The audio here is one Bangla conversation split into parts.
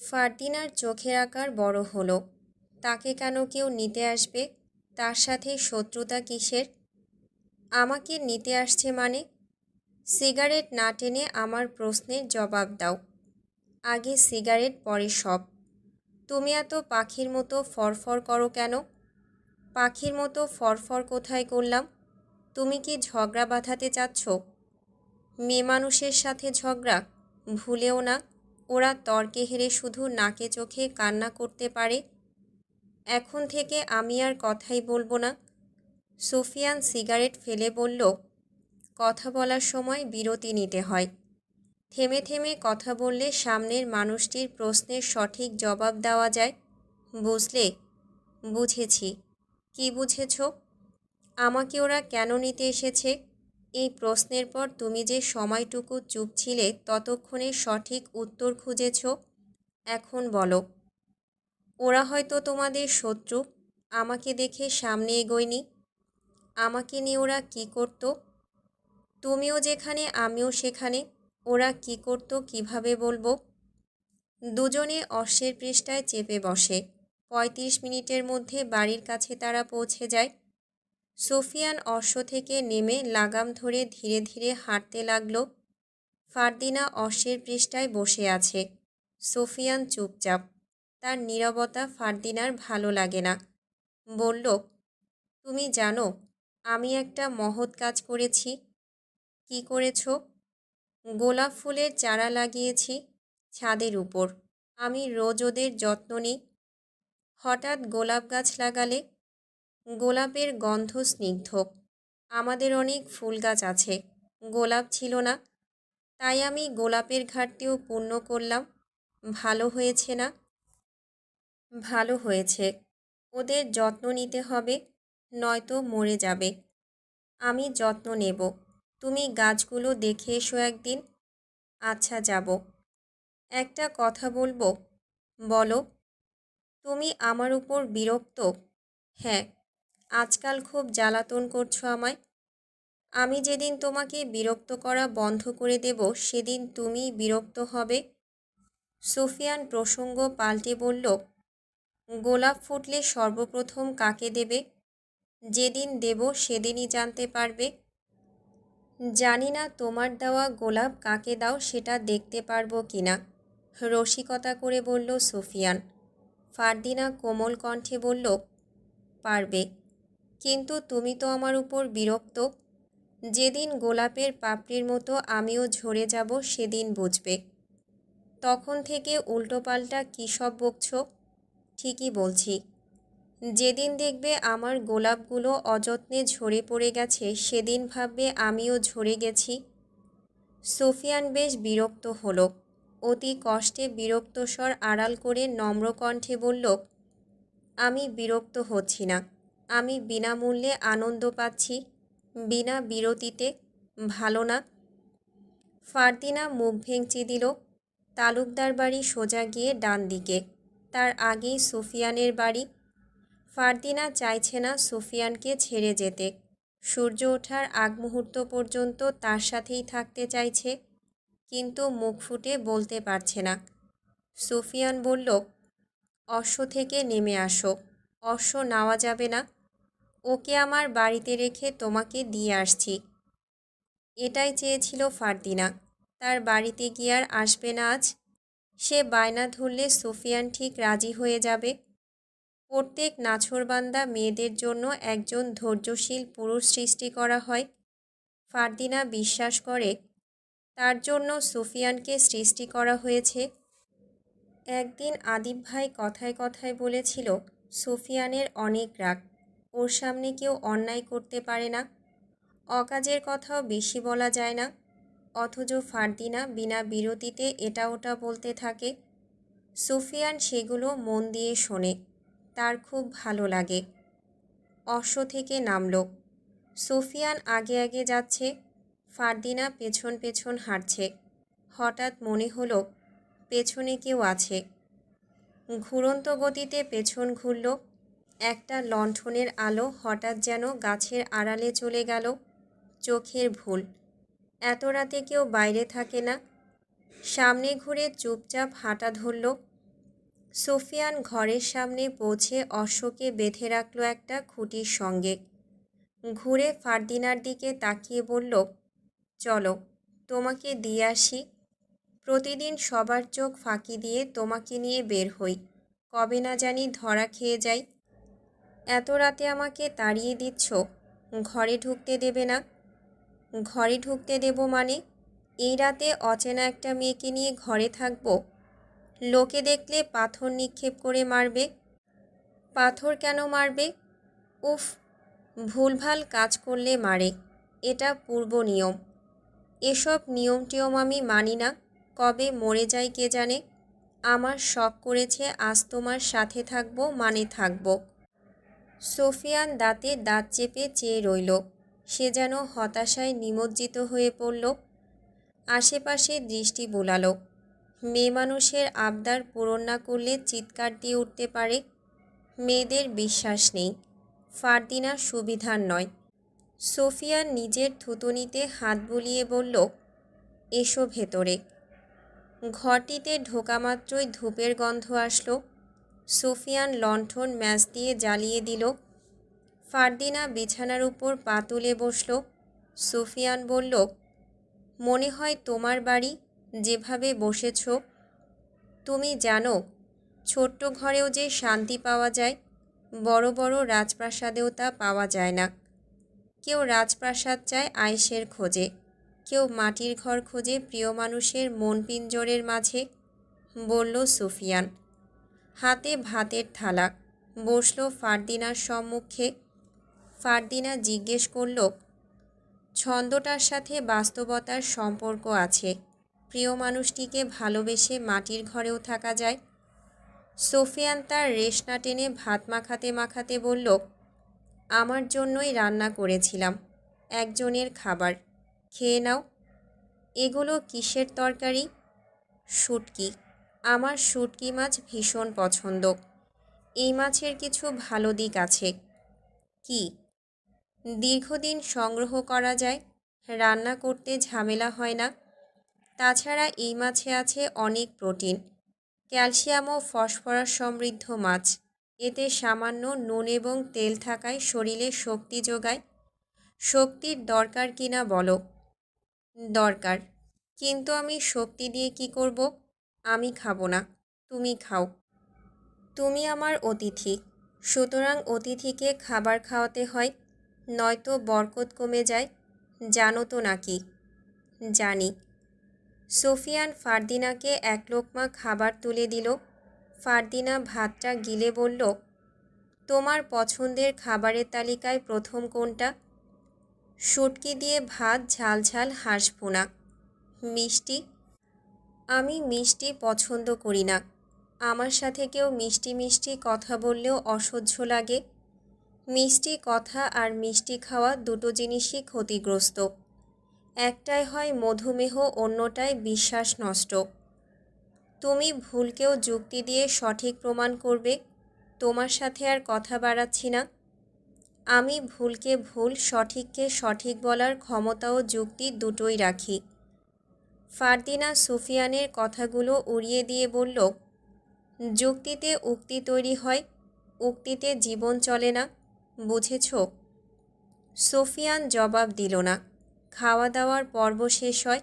ফারদিনার চোখের আকার বড় হলো। তাকে কেন কেউ নিতে আসবে? তার সাথে শত্রুতা কিসের? আমাকে নিতে আসছে মানে? সিগারেট না টেনে আমার প্রশ্নের জবাব দাও। আগে সিগারেট, পরে সব। তুমি এত পাখির মতো ফরফর করো কেন? পাখির মতো ফরফর কোথায় করলাম? তুমি কি ঝগড়া বাঁধাতে চাচ্ছ? মেয়ে মানুষের সাথে ঝগড়া? ভুলেও না। ওরা তর্কে হেরে শুধু নাকে চোখে কান্না করতে পারে। এখন থেকে আমি আর কথাই বলব না। সুফিয়ান সিগারেট ফেলে বলল, কথা বলার সময় বিরতি নিতে হয়। থেমে থেমে কথা বললে সামনের মানুষটির প্রশ্নের সঠিক জবাব দেওয়া যায়। বুঝলে, বুঝেছি। কি বুঝেছ? আমাকে ওরা কেন নিতে এসেছে? এই প্রশ্নের পর তুমি যে সময়টুকু চুপ ছিলে ততক্ষণে সঠিক উত্তর খুঁজেছ? এখন বলো। ওরা হয়তো তোমাদের শত্রু, আমাকে দেখে সামনে এগোয়নি। আমাকে নিয়ে ওরা কি করতো? তুমিও যেখানে, আমিও সেখানে। ওরা কি করতো, কীভাবে বলব? দুজনে অশ্বের পৃষ্ঠায় চেপে বসে। পঁয়ত্রিশ মিনিটের মধ্যে বাড়ির কাছে তারা পৌঁছে যায়। সোফিয়ান অশ্ব থেকে নেমে লাগাম ধরে ধীরে ধীরে হাঁটতে লাগল। ফারদিনা অশ্বের পৃষ্ঠায় বসে আছে। সোফিয়ান চুপচাপ। তার নীরবতা ফারদিনার ভালো লাগে না। বলল, তুমি জানো, আমি একটা মহৎ কাজ করেছি। কি করেছ? গোলাপ ফুলের চারা লাগিয়েছি ছাদের উপর। আমি রোজ ওদের যত্ন নিই। হঠাৎ গোলাপ গাছ লাগালে গোলাপের গন্ধ স্নিগ্ধ। আমাদের অনেক ফুল গাছ আছে। গোলাপ ছিল না। তাই আমি গোলাপের ঘাটতিও পূর্ণ করলাম। ভালো হয়েছে না? ভালো হয়েছে। ওদের যত্ন নিতে হবে, নয়তো মরে যাবে। আমি যত্ন নেব। তুমি গাছগুলো দেখে এসো একদিন। আচ্ছা যাব। একটা কথা বলব? বলো, তুমি আমার উপর বিরক্ত? হ্যাঁ। আজকাল খুব জ্বালাতন করছ আমায়। আমি যেদিন তোমাকে বিরক্ত করা বন্ধ করে দেব, সেদিন তুমি বিরক্ত হবে। সুফিয়ান প্রসঙ্গ পাল্টে বলল, গোলাপ ফুটলে সর্বপ্রথম কাকে দেবে? যেদিন দেব সেদিনই জানতে পারবে। জানি না তোমার দেওয়া গোলাপ কাকে দাও, সেটা দেখতে পারব কি না রসিকতা করে বলল সুফিয়ান। ফারদিনা কোমল কণ্ঠে বলল, পারবে। কিন্তু তুমি তো আমার উপর বিরক্ত। যেদিন গোলাপের পাপড়ির মতো আমিও ঝরে যাব, সেদিন বুঝবে। তখন থেকে উল্টোপাল্টা কী সব বকছ? ঠিকই বলছি। যেদিন দেখবে আমার গোলাপগুলো অযত্নে ঝরে পড়ে গেছে, সেদিন ভাববে আমিও ঝরে গেছি। সোফিয়ান বেশ বিরক্ত হলো। অতি কষ্টে বিরক্তস্বর আড়াল করে নম্রকণ্ঠে বলল, আমি বিরক্ত হচ্ছি না। আমি বিনামূল্যে আনন্দ পাচ্ছি। বিনা বিরতিতে, ভালো না। ফারদিনা মুখ ভেঙচি দিল। তালুকদার বাড়ি সোজা গিয়ে ডান দিকে। তার আগেই সুফিয়ানের বাড়ি। ফারদিনা চাইছে না সুফিয়ানকে ছেড়ে যেতে। সূর্য ওঠার আগ মুহূর্ত পর্যন্ত তার সাথেই থাকতে চাইছে, কিন্তু মুখ ফুটে বলতে পারছে না। সুফিয়ান বলল, অশ্ব থেকে নেমে আসো। অশ্ব নেওয়া যাবে না। ওকে আমার বাড়িতে রেখে তোমাকে দিয়ে আসছি। এটাই চেয়েছিল ফারদিনা। তার বাড়িতে গিয়ে আর আসবে না আজ। সে বায়না ধরলে সুফিয়ান ঠিক রাজি হয়ে যাবে। প্রত্যেক নাছরবান্দা মেয়েদের জন্য একজন ধৈর্যশীল পুরুষ সৃষ্টি করা হয়। ফারদিনা বিশ্বাস করে, তার জন্য সুফিয়ানকে সৃষ্টি করা হয়েছে। একদিন আদিব ভাই কথায় কথায় বলেছিল, সুফিয়ানের অনেক রাগ। ওর সামনে কেউ অন্যায় করতে পারে না। অকাজের কথাও বেশি বলা যায় না। অথচ ফারদিনা বিনা বিরতিতে এটা ওটা বলতে থাকে। সুফিয়ান সেগুলো মন দিয়ে শোনে, তার খুব ভালো লাগে। অশ্ব থেকে নামল। সুফিয়ান আগে আগে যাচ্ছে, ফারদিনা পেছন পেছন হাঁটছে। হঠাৎ মনে হলো, পেছনে কেউ আছে। ঘুরন্ত গতিতে পেছন ঘুরল একটা লণ্ঠনের আলো হঠাৎ যেন গাছের আড়ালে চলে গেল, চোখের ভুল। এত রাতে কেউ বাইরে থাকে না। সামনে ঘুরে চুপচাপ হাঁটা ধরল। সুফিয়ান ঘরের সামনে পৌঁছে অশ্বকে বেঁধে রাখল একটা খুঁটির সঙ্গে। ঘুরে ফারদিনার দিকে তাকিয়ে বলল, চলো, তোমাকে দিয়ে আসি। প্রতিদিন সবার চোখ ফাঁকি দিয়ে তোমাকে নিয়ে বের হই। কবে না জানি ধরা খেয়ে যাই। এত রাতে আমাকে তাড়িয়ে দিচ্ছ? ঘরে ঢুকতে দেবে না। ঘরে ঢুকতে দেব মানে? এই রাতে অচেনা একটা মেয়েকে নিয়ে ঘরে থাকব। লোকে দেখলে পাথর নিক্ষেপ করে মারবে। পাথর কেন মারবে? উফ, ভুলভাল কাজ করলে মারে। এটা পূর্ব নিয়ম। এসব নিয়ম টিয়ম আমি মানি না। কবে মরে যাই কে জানে? আমার শখ করেছে আজ তোমার সাথে থাকব মানে থাকব। সোফিয়ান দাঁতে দাঁত চেপে চেয়ে রইল। সে যেন হতাশায় নিমজ্জিত হয়ে পড়ল। আশেপাশে দৃষ্টি বোলালো। মেয়ে মানুষের আবদার পূরণ না করলে চিৎকার দিয়ে উঠতে পারে। মেয়েদের বিশ্বাস নেই। ফারদিনা সুবিধার নয়। সোফিয়ান নিজের থুতনিতে হাত বুলিয়ে বলল, এসো ভেতরে। ঘরটিতে ঢোকামাত্রই ধূপের গন্ধ আসলো। সোফিয়ান লণ্ঠন ম্যাচ দিয়ে জ্বালিয়ে দিল। ফারদিনা বিছানার উপর পা তুলে বসল। সুফিয়ান বলল, মনে হয় তোমার বাড়ি যেভাবে বসেছ, তুমি জানো, ছোট্ট ঘরেও যে শান্তি পাওয়া যায়, বড় বড় রাজপ্রাসাদেও তা পাওয়া যায় না। কেউ রাজপ্রাসাদ চায় আয়েসের খোঁজে, কেউ মাটির ঘর খোঁজে প্রিয় মানুষের মন পিঞ্জরের মাঝে, বলল সুফিয়ান। হাতে ভাতের থালা। বসল ফারদিনার সম্মুখে। ফারদিনা জিজ্ঞেস করল, ছন্দটার সাথে বাস্তবতার সম্পর্ক আছে। প্রিয় মানুষটিকে ভালোবেসে মাটির ঘরেও থাকা যায়। সোফিয়ান তার রেশ না টেনে ভাত মাখাতে মাখাতে বলল, আমার জন্যই রান্না করেছিলাম। একজনের খাবার। খেয়ে নাও। এগুলো কিসের তরকারি? শুটকি। আমার শুটকি মাছ ভীষণ পছন্দ। এই মাছের কিছু ভালো দিক আছে। কি? দীর্ঘদিন সংগ্রহ করা যায়, রান্না করতে ঝামেলা হয় না। তাছাড়া এই মাছে আছে অনেক প্রোটিন, ক্যালসিয়াম ও ফসফরাস সমৃদ্ধ মাছ। এতে সামান্য নুন এবং তেল থাকায় শরীরে শক্তি যোগায়। শক্তির দরকার কিনা বলো? দরকার। কিন্তু আমি শক্তি দিয়ে কি করব? আমি খাব না, তুমি খাও। তুমি আমার অতিথি, সুতরাং অতিথিকে খাবার খাওয়াতে হয়, নয়তো বরকত কমে যায়, জানো তো নাকি? জানি। সোফিয়ান ফারদিনাকে এক লোকমা খাবার তুলে দিল। ফারদিনা ভাতটা গিলে বলল, তোমার পছন্দের খাবারের তালিকায় প্রথম কোনটা? শুটকি দিয়ে ভাত ঝাল ঝাল হাঁস মিষ্টি আমি মিষ্টি পছন্দ করি না। আমার সাথে কেউ মিষ্টি মিষ্টি কথা বললেও অসহ্য লাগে। মিষ্টি কথা আর মিষ্টি খাওয়া দুটো জিনিসই ক্ষতিগ্রস্ত। একটাই হয় মধুমেহ অন্যটায় বিশ্বাস নষ্ট। তুমি ভুলকেও যুক্তি দিয়ে সঠিক প্রমাণ করবে, তোমার সাথে আর কথা বাড়াচ্ছি না। আমি ভুলকে ভুল, সঠিককে সঠিক বলার ক্ষমতা ও যুক্তি দুটোই রাখি। ফারদিনা সুফিয়ানের কথাগুলো উড়িয়ে দিয়ে বলল, যুক্তিতে উক্তি তৈরি হয়, উক্তিতে জীবন চলে না, বুঝেছ? সোফিয়ান জবাব দিল না। খাওয়া দাওয়ার পর্ব শেষ হয়।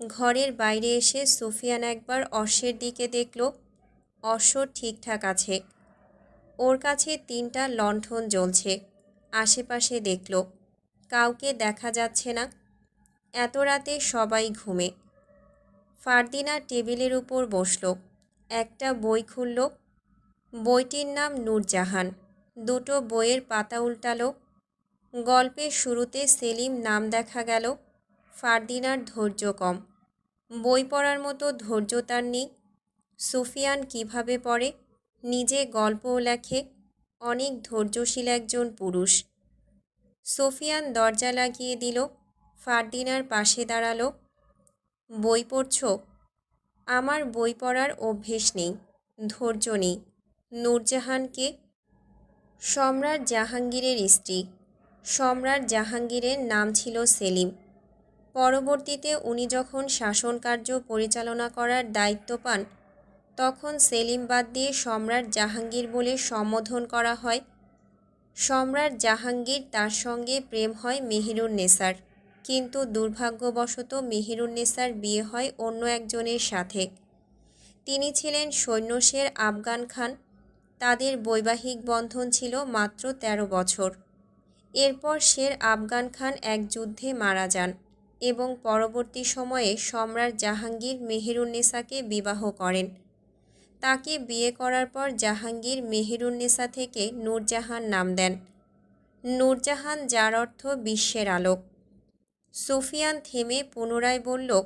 ঘরের বাইরে এসে সুফিয়ান একবার অশ্বের দিকে দেখল অশ্ব ঠিকঠাক আছে। ওর কাছে তিনটা লণ্ঠন জ্বলছে, আশেপাশে দেখল, কাউকে দেখা যাচ্ছে না। এত রাতে সবাই ঘুমে। ফারদিনা টেবিলের উপর বসল। একটা বই খুলল। বইটির নাম নূরজাহান। দুটো বইয়ের পাতা উল্টালো। গল্পের শুরুতে সেলিম নাম দেখা গেল। ফারদিনার ধৈর্য কম। বই পড়ার মতো ধৈর্য তার নেই। সুফিয়ান কীভাবে পড়ে? নিজে গল্পও লেখে। অনেক ধৈর্যশীল একজন পুরুষ। সোফিয়ান দরজা লাগিয়ে দিল। ফারদিনার পাশে দাঁড়াল। বই পড়ছ? আমার বই পড়ার অভ্যেস নেই, ধৈর্য নেই। নূরজাহানকে সম্রাট জাহাঙ্গীরের স্ত্রী। সম্রাট জাহাঙ্গীরের নাম ছিল সেলিম। পরবর্তীতে উনি যখন শাসনকার্য পরিচালনা করার দায়িত্ব পান, তখন সেলিম বাদ দিয়ে সম্রাট জাহাঙ্গীর বলে সম্বোধন করা হয়। সম্রাট জাহাঙ্গীর তার সঙ্গে প্রেম হয় মেহেরুন্নেসার কিন্তু দুর্ভাগ্যবশত মেহেরুন্নেসার বিয়ে হয় অন্য একজনের সাথে। তিনি ছিলেন সৈন্যশের আফগান খান। তাদের বৈবাহিক বন্ধন ছিল মাত্র ১৩ বছর। এরপর শের আফগান খান এক যুদ্ধে মারা যান এবং পরবর্তী সময়ে সম্রাট জাহাঙ্গীর মেহেরুন্নেসাকে বিবাহ করেন। তাকে বিয়ে করার পর জাহাঙ্গীর মেহেরুন্নেসা থেকে নূরজাহান নাম দেন। নূরজাহান যার অর্থ বিশ্বের আলোক। সুফিয়ান থেমে পুনরায় বলল,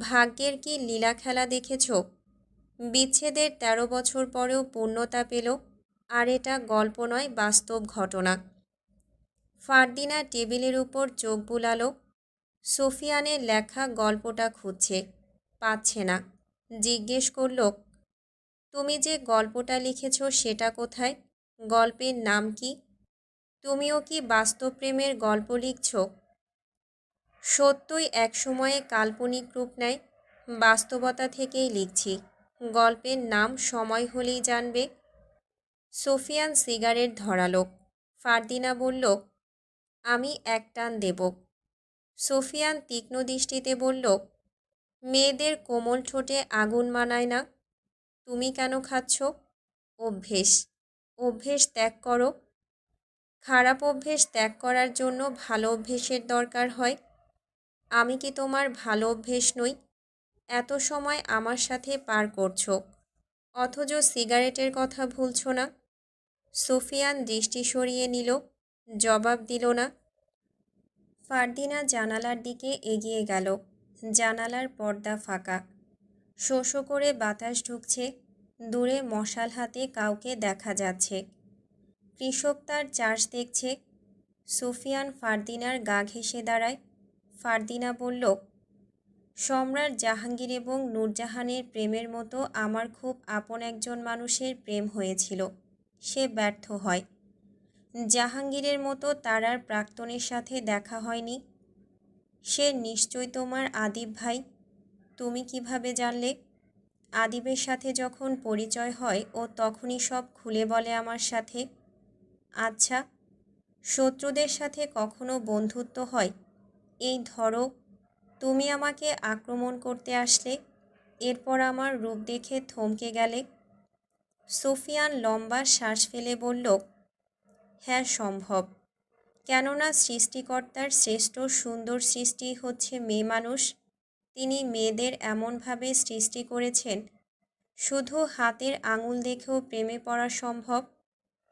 ভাগ্যের কি লীলা খেলা দেখেছ? বিচ্ছেদের ১৩ বছর পরেও পূর্ণতা পেল, আর এটা গল্প নয়, বাস্তব ঘটনা। ফারদিনা টেবিলের উপর চোখ বুলালো, সোফিয়ানের লেখা গল্পটা খুঁজছে, পাচ্ছে না। জিজ্ঞেস করল, তুমি যে গল্পটা লিখেছ সেটা কোথায়? গল্পের নাম কি? তুমিও কি বাস্তব প্রেমের গল্প লিখছ? সত্যই একসময়ে কাল্পনিক রূপ নেয়, বাস্তবতা থেকেই লিখছি। গল্পের নাম সময় হলেই জানবে। সোফিয়ান সিগারেট ধরালো। ফারদিনা বলল, আমি এক টান দেব। সোফিয়ান তীক্ষ্ণ দৃষ্টিতে বলল, মেয়েদের কোমল ঠোঁটে আগুন মানায় না। তুমি কেন খাচ্ছ? অভ্যেস। অভ্যেস ত্যাগ করো। খারাপ অভ্যেস ত্যাগ করার জন্য ভালো অভ্যেসের দরকার হয়। আমি কি তোমার ভালো অভ্যেস নই? এত সময় আমার সাথে পার করছ। অথচ সিগারেটের কথা ভুলছ না? সোফিয়ান দৃষ্টি সরিয়ে নিল, জবাব দিল না। ফারদিনা জানালার দিকে এগিয়ে গেল, জানালার পর্দা ফাঁকা। শোষো করে বাতাস ঢুকছে, দূরে মশাল হাতে কাউকে দেখা যাচ্ছে। কৃষক তার চাষ দেখছে, সুফিয়ান ফারদিনার গা ঘেঁষে দাঁড়ায়। ফারদিনা বলল, সম্রাট জাহাঙ্গীর এবং নূরজাহানের প্রেমের মতো আমার খুব আপন একজন মানুষের প্রেম হয়েছিল। সে ব্যর্থ হয়। জাহাঙ্গীরের মতো তার আর প্রাক্তনের সাথে দেখা হয়নি। সে নিশ্চয় তোমার আদিব ভাই। তুমি কীভাবে জানলে? আদিবের সাথে যখন পরিচয় হয় ও তখনই সব খুলে বলে আমার সাথে। আচ্ছা শত্রুদের সাথে কখনো বন্ধুত্ব হয়? এই ধরো, তুমি আমাকে আক্রমণ করতে আসলে, এরপর আমার রূপ দেখে থমকে গেলে। সোফিয়ান লম্বা শ্বাস ফেলে বলল হ্যাঁ সম্ভব। কেননা সৃষ্টিকর্তার শ্রেষ্ঠ সুন্দর সৃষ্টি হচ্ছে মেয়ে মানুষ। তিনি মেয়েদের এমনভাবে সৃষ্টি করেছেন। শুধু হাতের আঙুল দেখেও প্রেমে পড়া সম্ভব।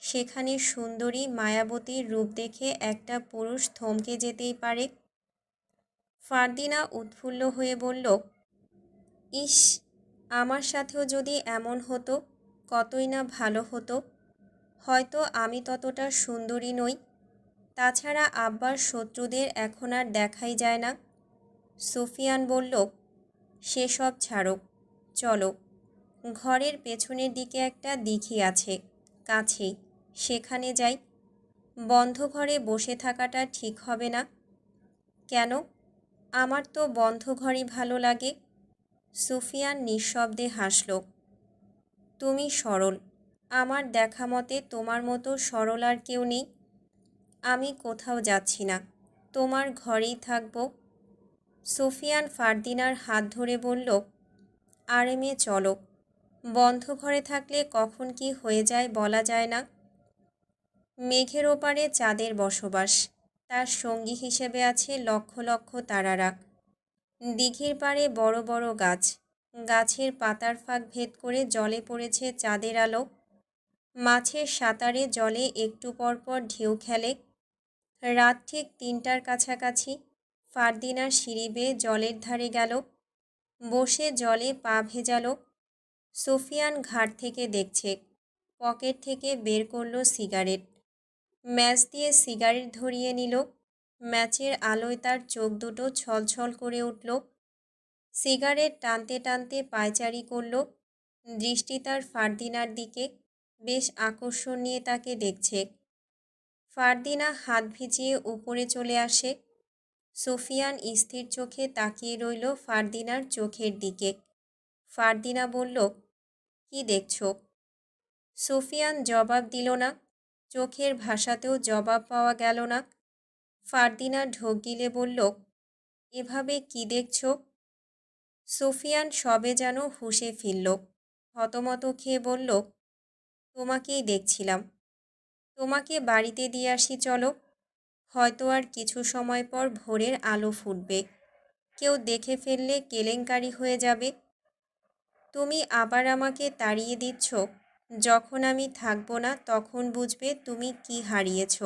সেখানে সুন্দরী মায়াবতীর রূপ দেখে একটা পুরুষ থমকে যেতেই পারে। ফারদিনা উৎফুল্ল হয়ে বলল, ইস, আমার সাথেও যদি এমন হতো, কতই না ভালো হতো। হয়তো আমি ততটা সুন্দরী নই। তাছাড়া আব্বার শত্রুদের এখন আর দেখাই যায় না। সুফিয়ান বলল, সেসব ছাড়ো চলো। ঘরের পেছনের দিকে একটা দিঘি আছে, কাছেই, সেখানে যাই। বন্ধ ঘরে বসে থাকাটা ঠিক হবে না। কেন? আমার তো বন্ধ ঘরই ভালো লাগে। সুফিয়ান নিঃশব্দে হাসল। তুমি সরল। আমার দেখা মতে তোমার মতো সরল আর কেউ নেই। আমি কোথাও যাচ্ছি না। তোমার ঘরেই থাকব। সুফিয়ান ফারদিনার হাত ধরে বলল, আরে মেয়ে, চলো। বন্ধ ঘরে থাকলে কখন কি হয়ে যায় বলা যায় না। মেঘের ওপারে চাঁদের বসবাস। তার সঙ্গী হিসেবে আছে লক্ষ লক্ষ তারারা দিঘির পাড়ে বড় বড় গাছ। গাছের পাতার ফাঁক ভেদ করে জলে পড়েছে চাঁদের আলো। মাছের সাঁতারে জলে একটু পরপর ঢেউ খেলে। রাত ঠিক তিনটার কাছাকাছি ফারদিনার সিঁড়ি বেয়ে জলের ধারে গেল। বসে জলে পা ভেজাল। সোফিয়ান ঘাট থেকে দেখছে। পকেট থেকে বের করল সিগারেট। ম্যাচ দিয়ে সিগারেট ধরিয়ে নিল। ম্যাচের আলোয় তার চোখ দুটো ছলছল করে উঠল। সিগারেট টানতে টানতে পায়চারি করল। দৃষ্টি তার ফারদিনার দিকে। বেশ আকর্ষণ নিয়ে তাকে দেখছে। ফারদিনা হাত ভিজিয়ে উপরে চলে আসে। সোফিয়ান স্থির চোখে তাকিয়ে রইল ফারদিনার চোখের দিকে। ফারদিনা বলল, কি দেখছ? সুফিয়ান জবাব দিল না। চোখের ভাষাতেও জবাব পাওয়া গেল না। ফারদিনা ঢোক গিলে বলল, এভাবে কি দেখছ? সুফিয়ান সবে যেন হুঁশে ফিরল, হতমত খেয়ে বলল, তোমাকেই দেখছিলাম। তোমাকে বাড়িতে দিয়ে আসি, চলো। হয়তো আর কিছু সময় পর ভোরের আলো ফুটবে। কেউ দেখে ফেললে কেলেঙ্কারি হয়ে যাবে। তুমি আবার আমাকে তাড়িয়ে দিচ্ছ? যখন আমি থাকব না, তখন বুঝবে তুমি কি হারিয়েছ।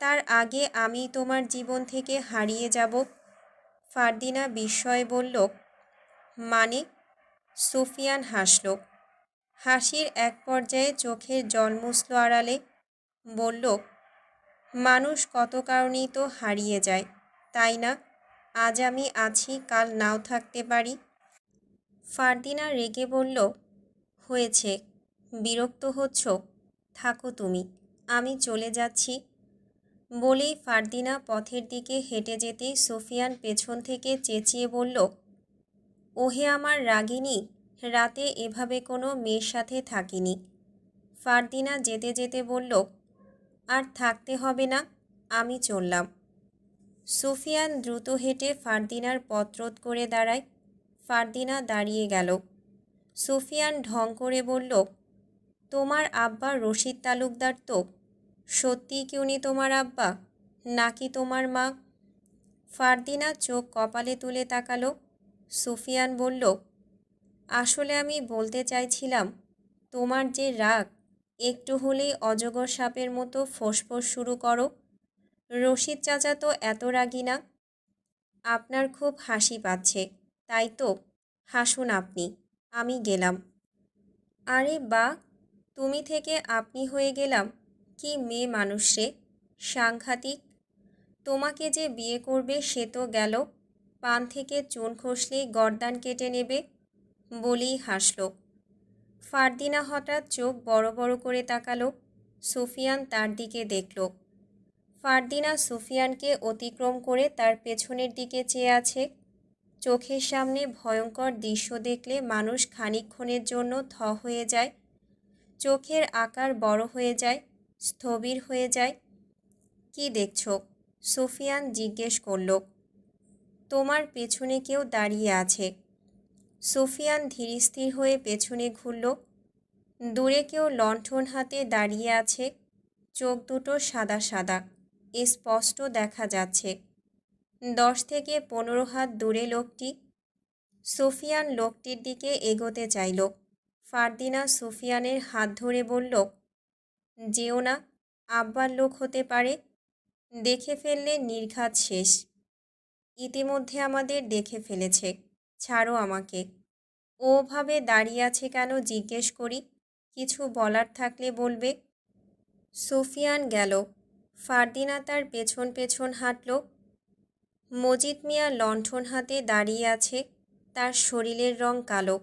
তার আগে আমি তোমার জীবন থেকে হারিয়ে যাব। ফারদিনা বিস্ময়ে বলল মানে? সুফিয়ান হাসল। হাসির এক পর্যায়ে চোখের জল মুছল আড়ালে বলল, মানুষ কত কারণেই তো হারিয়ে যায়, তাই না? আজ আমি আছি, কাল নাও থাকতে পারি। ফারদিনা রেগে বলল, হয়েছে। বিরক্ত হচ্ছ? থাকো তুমি, আমি চলে যাচ্ছি। বলেই ফারদিনা পথের দিকে হেঁটে যেতেই সুফিয়ান পেছন থেকে চেঁচিয়ে বলল, ওহে আমার রাগিনী, রাতে এভাবে কোনো মেয়ের সাথে থাকিনি। ফারদিনা যেতে যেতে বলল, আর থাকতে হবে না, আমি চললাম। সুফিয়ান দ্রুত হেঁটে ফারদিনার পত্রোধ করে দাঁড়ায়। ফারদিনা দাঁড়িয়ে গেল। সুফিয়ান ঢং করে বলল তোমার আব্বা রশিদ তালুকদার তো? সত্যি কি উনি তোমার আব্বা? নাকি তোমার মা? ফারদিনা চোখ কপালে তুলে তাকালো। সুফিয়ান বলল, আসলে আমি বলতে চাইছিলাম, তোমার যে রাগ, একটু হলেই অজগর সাপের মতো ফোসফোস শুরু করো। রশিদ চাচা তো এত রাগি না। আপনার খুব হাসি পাচ্ছে, তাই তো? হাসুন আপনি, আমি গেলাম। আরে বা তুমি থেকে আপনি হয়ে গেলাম। কি মেয়ে মানুষ সাংঘাতিক। তোমাকে যে বিয়ে করবে সে তো গেল। পান থেকে চুন খসলেই গর্দান কেটে নেবে বলেই হাসল। ফারদিনা হঠাৎ চোখ বড় বড় করে তাকালো। সুফিয়ান তার দিকে দেখল। ফারদিনা সুফিয়ানকে অতিক্রম করে তার পেছনের দিকে চেয়ে আছে। চোখের সামনে ভয়ঙ্কর দৃশ্য দেখলে মানুষ খানিকক্ষণের জন্য থ হয়ে যায়। চোখের আকার বড় হয়ে যায়, স্থবির হয়ে যায়। কি দেখছ? সুফিয়ান জিজ্ঞেস করল। তোমার পেছনে কেউ দাঁড়িয়ে আছে। সুফিয়ান ধীরস্থির হয়ে পেছনে ঘুরল। দূরে কেউ লণ্ঠন হাতে দাঁড়িয়ে আছে, চোখ দুটো সাদা সাদা স্পষ্ট দেখা যাচ্ছে। দশ থেকে পনেরো হাত দূরে লোকটি। সুফিয়ান লোকটির দিকে এগোতে চাইল। ফারদিনা সুফিয়ানের হাত ধরে বলল, যেও না, আব্বার লোক হতে পারে। দেখে ফেললে নির্ঘাত শেষ। ইতিমধ্যে আমাদের দেখে ফেলেছে, ছাড়ো আমাকে। ওভাবে দাঁড়িয়ে আছে কেন জিজ্ঞেস করি, কিছু বলার থাকলে বলবে। সুফিয়ান গেল। ফারদিনা তার পেছন পেছন হাঁটল। মজিদ মিয়া লণ্ঠন হাতে দাঁড়িয়ে আছে, তার শরীরের রং কালো।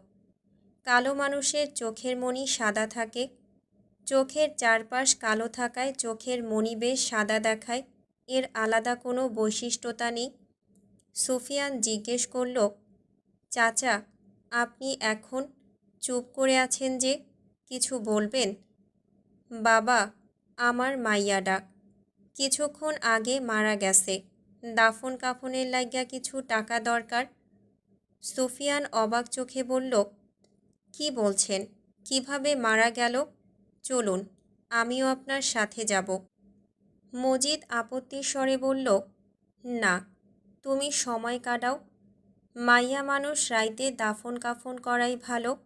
কালো মানুষের চোখের মণি সাদা থাকে। চোখের চারপাশ কালো থাকায় চোখের মণি বেশ সাদা দেখায়। এর আলাদা কোনো বৈশিষ্ট্যতা নেই। সুফিয়ান জিজ্ঞেস করল, চাচা, আপনি এখন চুপ করে আছেন যে, কিছু বলবেন? বাবা, আমার মাইয়া ডাক। কিছুক্ষণ আগে মারা গেছে। দাফন কাফনের লাগিয়া কিছু টাকা দরকার। সুফিয়ান অবাক চোখে বলল কি বলছেন? কীভাবে মারা গেল? চলুন, আমিও আপনার সাথে যাব। মজিদ আপত্তির স্বরে বলল, না, তুমি সময় কাটাও। মাইয়া মানুষ রাইতে দাফন কাফন করাই ভালো।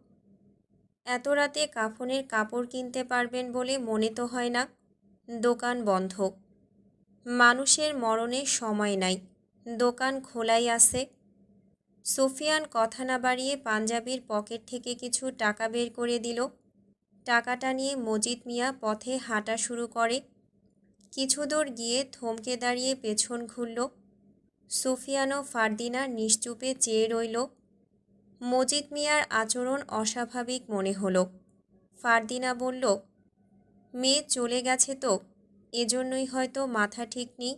এত রাতে কাফনের কাপড় কিনতে পারবেন বলে মনে তো হয় না। দোকান বন্ধ। মানুষের মরণের সময় নাই। দোকান খোলাই আছে। সুফিয়ান কথা না বাড়িয়ে পাঞ্জাবির পকেট থেকে কিছু টাকা বের করে দিল। টাকাটা নিয়ে মজিদ মিয়া পথে হাঁটা শুরু করে। কিছু দূর গিয়ে থমকে দাঁড়িয়ে পেছন ঘুরল। সুফিয়ানো ফারদিনা নিশ্চুপে চেয়ে রইল। মজিদ মিয়ার আচরণ অস্বাভাবিক মনে হলো। ফারদিনা বলল, মেয়ে চলে গেছে তো, এজন্যই হয়তো মাথা ঠিক নেই।